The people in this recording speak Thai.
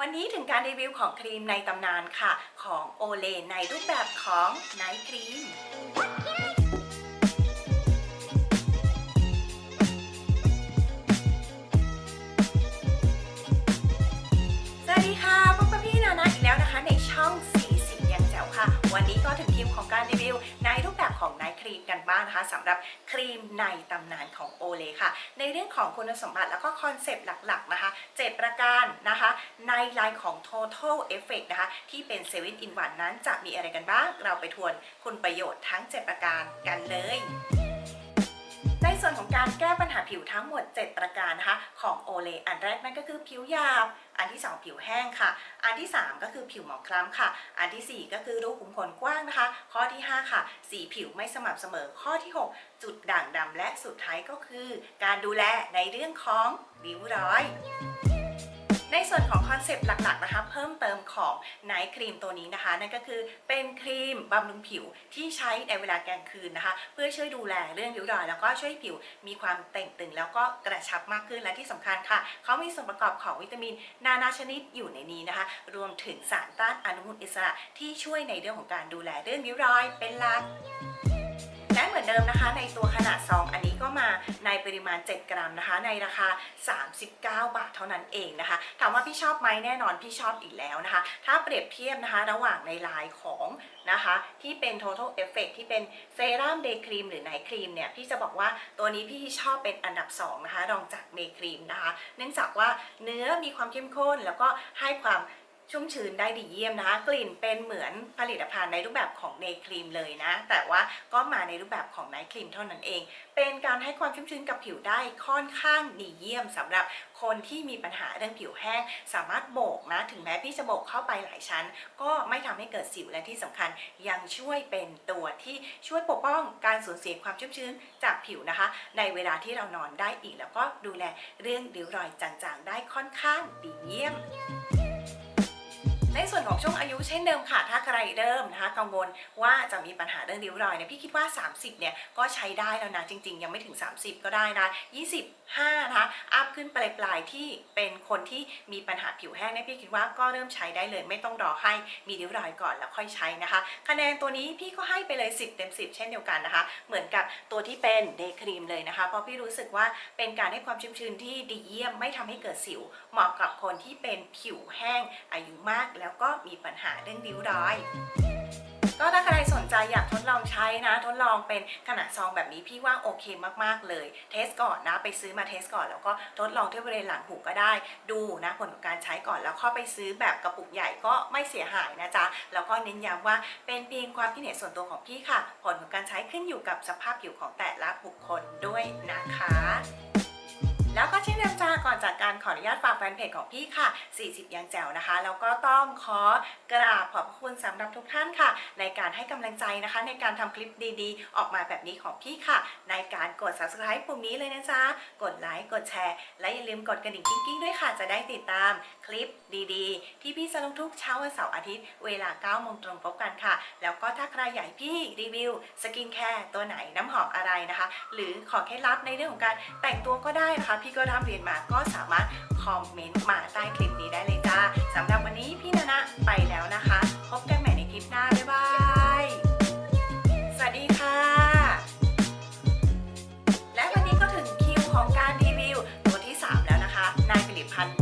วันนี้ถึงการรีวิวของครีมในตำนานค่ะ ของโอเลในรูปแบบของไนท์ครีม ไนท์ครีมกันบ้างนะคะสำหรับครีมในตำนานของโอเลค่ะ ในเรื่องของคุณสมบัติแล้วก็คอนเซปต์หลักๆนะคะ7ประการนะคะในไลน์ของ Total Effect นะคะที่เป็น7 in 1นั้นจะมีอะไรกันบ้าง เราไปทวนคุณประโยชน์ทั้ง 7 ประการกันเลย การแก้ปัญหาผิวทั้งหมด 7 ประการนะคะของโอเลอันแรกนั่นก็คือผิวหยาบ อันที่ 2 ผิวแห้งค่ะ อันที่ 3 ก็คือผิวหมองคล้ำค่ะ อันทีสี่4 ก็คือรูขุมขนกว้างนะคะ ข้อที่ 5 ค่ะ สีผิวไม่สม่ำเสมอข้อที่ 6 จุดด่างดำและสุดท้ายก็คือ การดูแลในเรื่องของริ้วรอย ในส่วนของคอนเซปต์หลักๆนะคะเพิ่มเติมของไนท์ครีมตัวนี้นะคะ นั่นก็คือเป็นครีมบำรุงผิวที่ใช้ในเวลากลางคืนนะคะ เพื่อช่วยดูแลเรื่องริ้วรอย แล้วก็ช่วยผิวมีความเต่งตึงแล้วก็กระชับมากขึ้นและที่สำคัญค่ะ เขามีส่วนประกอบของวิตามิน นานาชนิดอยู่ในนี้นะคะ รวมถึงสารต้านอนุมูลอิสระที่ช่วยในเรื่องของการดูแลเรื่องริ้วรอยเป็นหลัก และเหมือนเดิมนะคะ ในตัวขนาดซองอันนี้ก็มาในปริมาณ 7 กรัมนะคะ ในราคา 39 บาทเท่านั้นเองนะคะ ถามว่าพี่ชอบไหมแน่นอนพี่ชอบอีกแล้วนะคะ ถ้าเปรียบเทียบนะคะ ระหว่างในลายของนะคะ ที่เป็น total effect ที่เป็นเซรั่มเดย์ครีมหรือไนท์ครีมเนี่ย พี่จะบอกว่าตัวนี้พี่ชอบเป็นอันดับ 2 นะคะ รองจากเดย์ครีมนะคะ เนื่องจากว่าเนื้อมีความเข้มข้นแล้วก็ให้ความ ชุ่มชื้นได้ดีเยี่ยมนะคะ กลิ่นเป็นเหมือนผลิตภัณฑ์ในรูปแบบของเนยครีมเลยนะ แต่ว่าก็มาในรูปแบบของไนท์ครีมเท่านั้นเอง เป็นการให้ความชุ่มชื้นกับผิวได้ค่อนข้างดีเยี่ยมสำหรับคนที่มีปัญหาเรื่องผิวแห้ง สามารถโบกนะ ถึงแม้พี่จะโบกเข้าไปหลายชั้น ก็ไม่ทำให้เกิดสิวและที่สำคัญ ยังช่วยเป็นตัวที่ช่วยปกป้องการสูญเสียความชุ่มชื้นจากผิวนะคะ ในเวลาที่เรานอนได้อีกแล้วก็ดูแลเรื่องริ้วรอยจางๆ ได้ค่อนข้างดีเยี่ยม inglés. ส่วนของช่วงอายุเช่นเดิมค่ะ ถ้าใครเริ่มนะคะกังวลว่าจะมีปัญหาเรื่องริ้วรอยเนี่ยพี่คิดว่า 30เนี่ยก็ใช้ได้แล้วนะจริง ๆ ยังไม่ถึง 30 ก็ได้นะ25นะคะอัพขึ้นปลายๆที่เป็นคนที่มีปัญหาผิวแห้งเนี่ยพี่คิดว่าก็เริ่มใช้ได้เลย ไม่ต้องรอให้มีริ้วรอยก่อนแล้วค่อยใช้นะคะ คะแนนตัวนี้พี่ก็ให้ไปเลย 10 เต็ม 10 เช่นเดียวกันนะคะ เหมือนกับตัวที่เป็นเดย์ครีมเลยนะคะ เพราะพี่รู้สึกว่าเป็นการให้ความชุ่มชื้นที่ดีเยี่ยมไม่ทำให้เกิดสิว เหมาะกับคนที่เป็นผิวแห้งอายุมากแล้วก็็มีปัญหาเรื่องริ้วรอย ก็ถ้าใครสนใจอยากทดลองใช้นะ ทดลองเป็นขนาดซองแบบนี้พี่ว่าโอเคมากๆเลย เทสก่อนนะ ไปซื้อมาเทสก่อนแล้วก็ทดลองที่บริเวณหลังหูก็ได้ ดูนะผลของการใช้ก่อนแล้วเข้าไปซื้อแบบกระปุกใหญ่ก็ไม่เสียหายนะจ๊ะ แล้วก็เน้นย้ำว่าเป็นเพียงความคิดเห็นส่วนตัวของพี่ค่ะ ผลของการใช้ขึ้นอยู่กับสภาพผิวของแต่ละบุคคลด้วยนะคะ จาก่อนจาการขออนุญาตฝากแฟนเพจของพี่ค่ะ 40 ยังแจ๋วนะคะ แล้วก็ต้องขอกราบขอบพระคุณสำหรับทุกท่านค่ะ ในการให้กำลังใจนะคะ ในการทำคลิปดีๆ ออกมาแบบนี้ของพี่ค่ะ ในการกด subscribe ปุ่มนี้เลยนะจ๊ะ กดไลค์กดแชร์ และอย่าลืมกดกระดิ่งกิ๊งๆด้วยค่ะ จะได้ติดตามคลิปดีๆ ที่พี่จะลงทุกเช้าวันเสาร์อาทิตย์เวลา9โมงตรงพบกันค่ะ แล้วก็ถ้าใครอยากให้พี่รีวิวสกินแคร์ตัวไหนน้ำหอมอะไรนะคะ หรือขอเคล็ดลับในเรื่องของการแต่งตัวก็ได้นะคะ พี่ก็ร่ำเรียนมาก็สามารถคอมเมนต์มาใต้คลิปนี้ได้เลยจ้าสำหรับวันนี้พี่นานะไปแล้วนะคะ พบกันใหม่ในคลิปหน้า บ๊ายบาย สวัสดีค่ะ และวันนี้ก็ถึงคิวของการรีวิวตัวที่ 3 แล้วนะคะ นายผลิตภัณฑ์